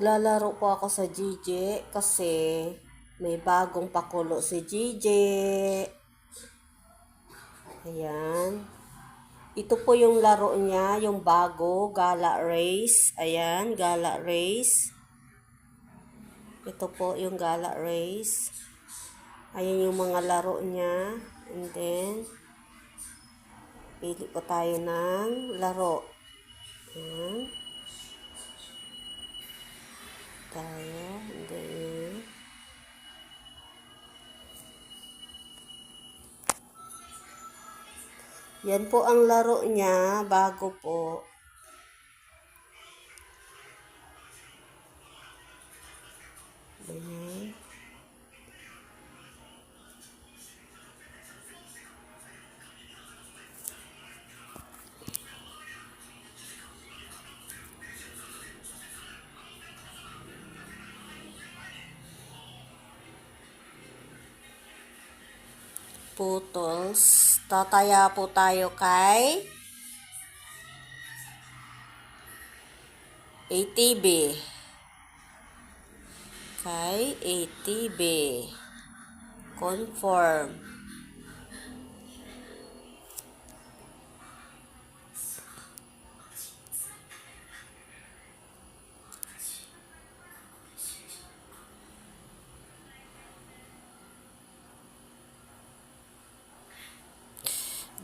Maglalaro po ako sa GJ kasi may bagong pakulo si GJ. Ayan. Ito po yung laro niya, yung bago, Gala Race. Ayan, Gala Race. Ito po yung Gala Race. Ayan yung mga laro niya. And then, pili po tayo ng laro. Ayan. Tayo. Then, yan po ang laro niya, bago po. Ayan. Putos. Tataya po tayo kay ATB. Kay ATB. Conform.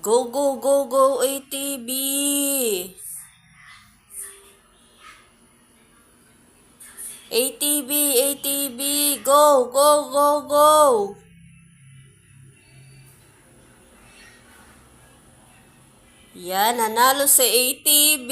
Go, go, go, go, ATB! ATB, ATB, go, go, go, go! Yan, nanalo si ATB.